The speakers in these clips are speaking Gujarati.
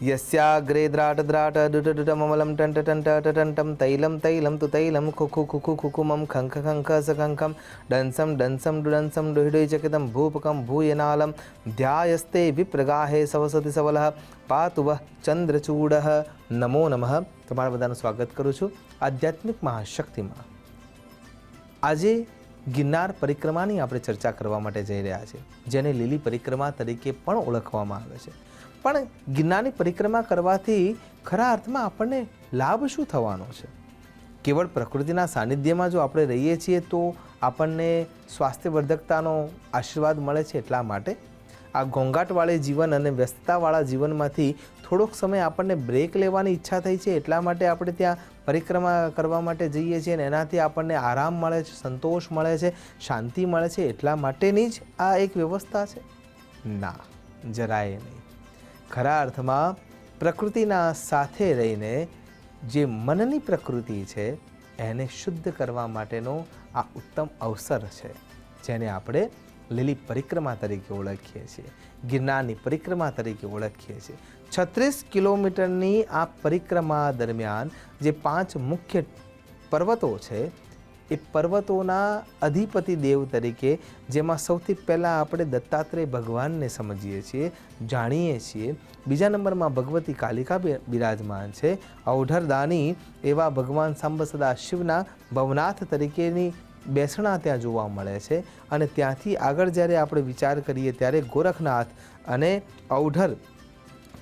યસ્યાગ્રે દ્રાટ દ્રાટ ડુટડુટમમલમ ટંટ ટંટ ટંટમ તૈલમ તૈલમ તુ તૈલમ ખુખુ ખુખુ ખુખુમમ ખંખ ખંખ સખંખમ ડંસમ ડંસમ ડુડંસમ ડુહિડુઈ ચકિતમ ભૂપકમ ભૂયનાલમ ધ્યાયસ્તે વિપ્રગાહે સવસતિ સવલઃ પાતુ વહ ચંદ્રચૂડ નમો નમઃ તમારા બધાનું સ્વાગત કરું છું આધ્યાત્મિક મહાશક્તિમાં આજે ગિરનાર પરિક્રમાની આપણે ચર્ચા કરવા માટે જઈ રહ્યા છીએ જેને લીલી પરિક્રમા તરીકે પણ ઓળખવામાં આવે છે પણ ગિરનારની પરિક્રમા કરવાથી ખરા અર્થમાં આપણને લાભ શું થવાનો છે? કેવળ પ્રકૃતિના સાનિધ્યમાં જો આપણે રહીએ છીએ તો આપણને સ્વાસ્થ્યવર્ધકતાનો આશીર્વાદ મળે છે એટલા માટે? આ ઘોંઘાટવાળી જીવન અને વ્યસ્તતાવાળા જીવનમાંથી થોડોક સમય આપણને બ્રેક લેવાની ઈચ્છા થઈ છે એટલા માટે આપણે ત્યાં પરિક્રમા કરવા માટે જઈએ છીએ અને એનાથી આપણને આરામ મળે છે, સંતોષ મળે છે, શાંતિ મળે છે એટલા માટેની જ આ એક વ્યવસ્થા છે? ના, જરાય નહીં. ખરા અર્થમાં પ્રકૃતિના સાથે રહીને જે મનની પ્રકૃતિ છે, એને શુદ્ધ કરવા માટેનો આ ઉત્તમ અવસર છે, જેને આપણે લીલી પરિક્રમા તરીકે ઓળખીએ છીએ, ગિરનારની પરિક્રમા તરીકે ઓળખીએ છીએ. છત્રીસ કિલોમીટરની આ પરિક્રમા દરમિયાન જે પાંચ મુખ્ય પર્વતો છે એ પર્વતોના અધિપતિ દેવ તરીકે, જેમાં સૌથી પહેલાં આપણે દત્તાત્રેય ભગવાનને સમજીએ છીએ, જાણીએ છીએ. બીજા નંબરમાં ભગવતી કાલિકા બિરાજમાન છે. ઔઢરદાની એવા ભગવાન સાંબસદા શિવના ભવનાથ તરીકેની બેસણા ત્યાં જોવા મળે છે. અને ત્યાંથી આગળ જ્યારે આપણે વિચાર કરીએ ત્યારે ગોરખનાથ અને ઔઢર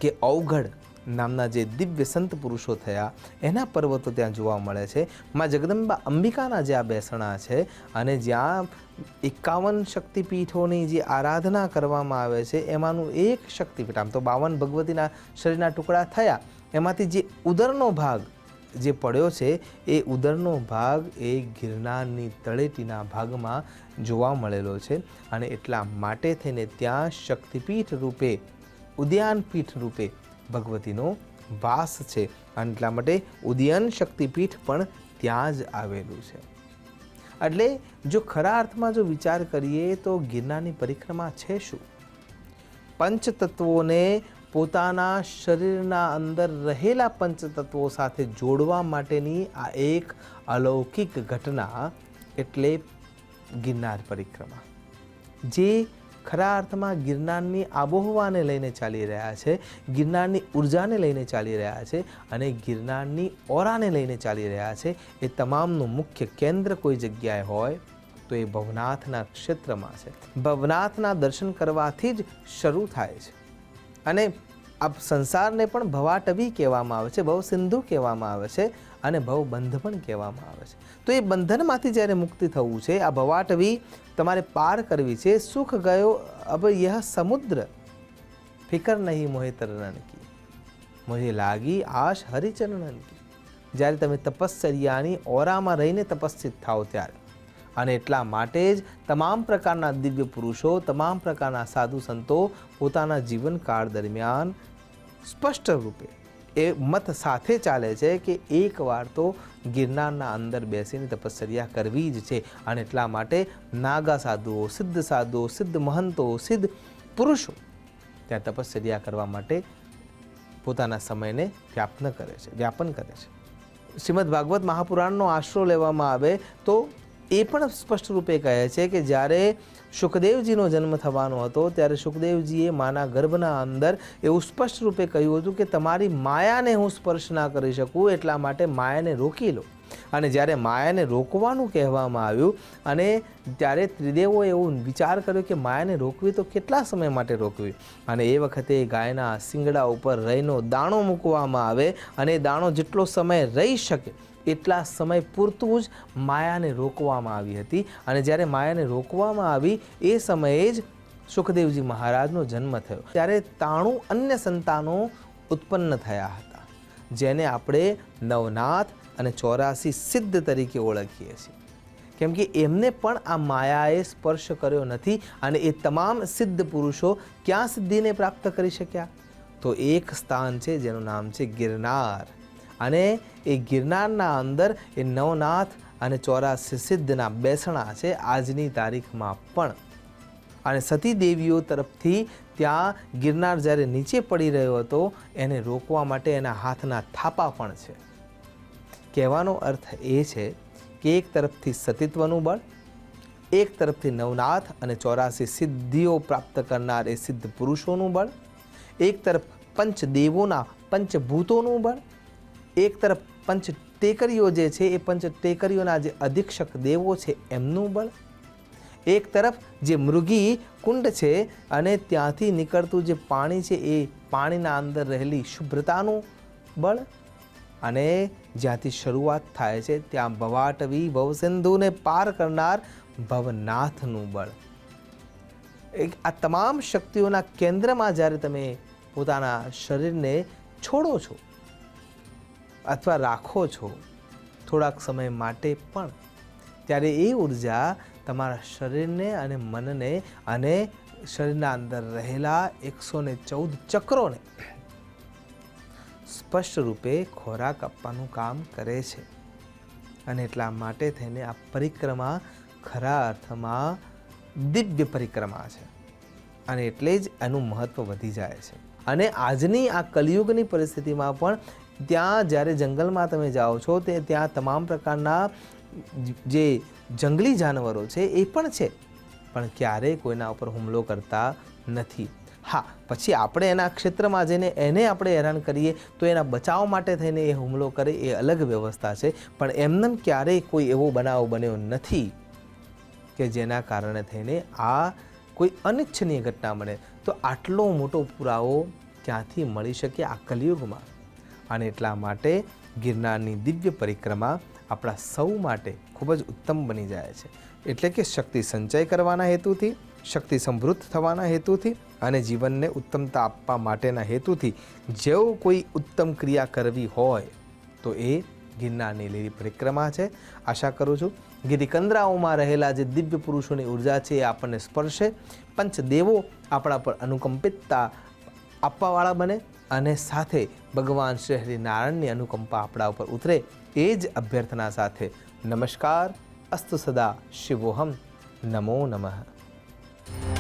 કે અવઘડ નામના જે દિવ્ય સંત પુરુષો થયા, એના પર્વતો ત્યાં જોવા મળે છે. માં જગદંબા અંબિકાના જે આ બેસણા છે અને જ્યાં એકાવન શક્તિપીઠોની જે આરાધના કરવામાં આવે છે, એમાંનું એક શક્તિપીઠ, આમ તો બાવન ભગવતીના શરીરના ટુકડા થયા, એમાંથી જે ઉદરનો ભાગ જે પડ્યો છે, એ ઉદરનો ભાગ એ ગિરનારની તળેટીના ભાગમાં જોવા મળેલો છે અને એટલા માટે થઈને ત્યાં શક્તિપીઠ રૂપે, ઉદ્યાનપીઠ રૂપે ભગવતીનો વાસ છે. અને એટલા માટે ઉદયન શક્તિપીઠ પણ ત્યાં જ આવેલું છે. એટલે જો ખરા અર્થમાં જો વિચાર કરીએ તો ગિરનારની પરિક્રમા છે શું? પંચતત્વોને પોતાના શરીરના અંદર રહેલા પંચતત્વો સાથે જોડવા માટેની આ એક અલૌકિક ઘટના એટલે ગિરનાર પરિક્રમા. જે ખરા અર્થમાં ગિરનારની આબોહવાને લઈને ચાલી રહ્યા છે, ગિરનારની ઉર્જાને લઈને ચાલી રહ્યા છે અને ગિરનારની ઓરાને લઈને ચાલી રહ્યા છે. એ તમામનું મુખ્ય કેન્દ્ર કોઈ જગ્યાએ હોય તો એ ભવનાથના ક્ષેત્રમાં છે. ભવનાથના દર્શન કરવાથી જ શરૂ થાય છે. અને આ સંસારને પણ ભવાટવી કહેવામાં આવે છે, ભવ સિંધુ કહેવામાં આવે છે અને ભવબંધ પણ કહેવામાં આવે છે. તો એ બંધનમાંથી જ્યારે મુક્તિ થવું છે, આ ભવાટવી તમારે પાર કરવી છે, સુખ ગયો અબ યહ સમુદ્ર, ફિકર નહીં મોહે તરણન કી, મોહે લાગી આશ હરિચરણન જ્યારે તમે તપશ્ચર્યાની ઓરામાં રહીને તપસ્સિત થાઓ ત્યારે અને એટલા માટે જ તમામ પ્રકારના દિવ્ય પુરુષો, તમામ પ્રકારના સાધુ સંતો પોતાના જીવનકાળ દરમિયાન સ્પષ્ટ રૂપે એ મત સાથે ચાલે છે કે એકવાર તો ગિરનારના અંદર બેસીને તપશ્ચર્યા કરવી જ છે. અને એટલા માટે નાગા સાધુઓ, સિદ્ધ સાધુઓ, સિદ્ધ મહંતો, સિદ્ધ પુરુષો ત્યાં તપશ્ચર્યા કરવા માટે પોતાના સમયને વ્યાપન કરે છે, વ્યાપન કરે છે. શ્રીમદ ભાગવત મહાપુરાણનો આશરો લેવામાં આવે તો એ પણ સ્પષ્ટ રૂપે કહે છે કે જ્યારે સુખદેવજીનો જન્મ થવાનો હતો, ત્યારે સુખદેવજીએ માના ગર્ભના અંદર એવું સ્પષ્ટ રૂપે કહ્યું હતું કે તમારી માયાને હું સ્પર્શ ના કરી શકું, એટલા માટે માયાને રોકી લો. અને જ્યારે માયાને રોકવાનું કહેવામાં આવ્યું અને ત્યારે ત્રિદેવોએ એવું વિચાર કર્યો કે માયાને રોકવી તો કેટલા સમય માટે રોકવી? અને એ વખતે ગાયના શિંગડા ઉપર રહીનો દાણો મૂકવામાં આવે અને દાણો જેટલો સમય રહી શકે એટલા સમય પૂરતું જ માયાને રોકવામાં આવી હતી. અને જ્યારે માયાને રોકવામાં આવી, એ સમયે જ સુખદેવજી મહારાજનો જન્મ થયો. ત્યારે તાણું અન્ય સંતાનો ઉત્પન્ન થયા હતા. જેને આપણે નવનાથ અને ચોરાસી સિદ્ધ તરીકે ઓળખીએ છીએ. કેમ કે એમને પણ આ માયાએ સ્પર્શ કર્યો નથી અને એ તમામ સિદ્ધ પુરુષો ક્યાં સિદ્ધિને પ્રાપ્ત કરી શક્યા? તો એક સ્થાન છે જેનું નામ છે ગિરનાર અને એ ગિરનારના અંદર એ નવનાથ અને ચોરાસી સિદ્ધના બેસણા છે આજની તારીખમાં પણ. અને સતી દેવીઓ તરફથી ત્યાં ગિરનાર જ્યારે નીચે પડી રહ્યો હતો, એને રોકવા માટે એના હાથના થાપા પણ છે. કહેવાનો અર્થ એ છે કે એક તરફથી સતીત્વનું બળ, એક તરફથી નવનાથ અને ચોરાસી સિદ્ધિઓ પ્રાપ્ત કરનાર એ સિદ્ધ પુરુષોનું બળ, એક તરફ પંચદેવોના પંચભૂતોનું બળ, એક તરફ પંચ ટેકરીઓ જે છે એ પંચ ટેકરીઓના જે અધિક્ષક દેવો છે એમનું બળ એક તરફ જે મૃગી કુંડ છે અને ત્યાંથી નીકળતું જે પાણી છે એ પાણીના અંદર રહેલી શુભ્રતાનું બળ અને જ્યાંથી શરૂઆત થાય છે, ત્યાં ભવાટવી ભવસિંધુને પાર કરનાર ભવનાથનું બળ. એક આ તમામ શક્તિઓના કેન્દ્રમાં જ્યારે તમે પોતાના શરીરને છોડો છો અથવા રાખો છો, થોડાક સમય માટે પણ, ત્યારે એ ઊર્જા તમારા શરીરને અને મનને અને શરીરના અંદર રહેલા એકસો ને ચૌદ ચક્રોને સ્પષ્ટ રૂપે ખોરાક આપવાનું કામ કરે છે. અને એટલા માટે થઈને આ પરિક્રમા ખરા અર્થમાં દિવ્ય પરિક્રમા છે. અને એટલે જ એનું મહત્ત્વ વધી જાય છે. અને આજની આ કલિયુગની પરિસ્થિતિમાં પણ ત્યાં જ્યારે જંગલમાં તમે જાઓ છો તે ત્યાં તમામ પ્રકારના જે જંગલી જાનવરો છે, એ પણ છે. પણ ક્યારેય કોઈના ઉપર હુમલો કરતા નથી. હા, પછી આપણે એના ક્ષેત્રમાં જઈને એને આપણે હેરાન કરીએ, તો એના બચાવ માટે થઈને એ હુમલો કરે, એ અલગ વ્યવસ્થા છે. પણ એમને ક્યારેય કોઈ એવો બનાવ બન્યો નથી કે જેના કારણે થઈને આ કોઈ અનિચ્છનીય ઘટના બને. તો આટલો મોટો પુરાવો ક્યાંથી મળી શકે આ કલિયુગમાં? અને એટલા માટે ગિરનારની દિવ્ય પરિક્રમા આપણા સૌ માટે ખૂબ જ ઉત્તમ બની જાય છે. એટલે કે શક્તિ સંચય કરવાના હેતુથી, શક્તિ સમૃદ્ધ થવાના હેતુથી અને જીવનને ઉત્તમતા આપવા માટેના હેતુથી જેવો કોઈ ઉત્તમ ક્રિયા કરવી હોય તો એ ગિરનારની લીલી પરિક્રમા છે. આશા કરું છું ગિરિકંદરાઓમાં રહેલા જે દિવ્ય પુરુષોની ઊર્જા છે એ આપણને સ્પર્શે. પંચદેવો આપણા પર અનુકંપિતતા આપવાવાળા બને અને સાથે ભગવાન શ્રી હરિનારાયણની અનુકંપા આપણા ઉપર ઉતરે. એ જ અભ્યર્થના સાથે નમસ્કાર અસ્તુ સદા શિવોહમ નમો નમઃ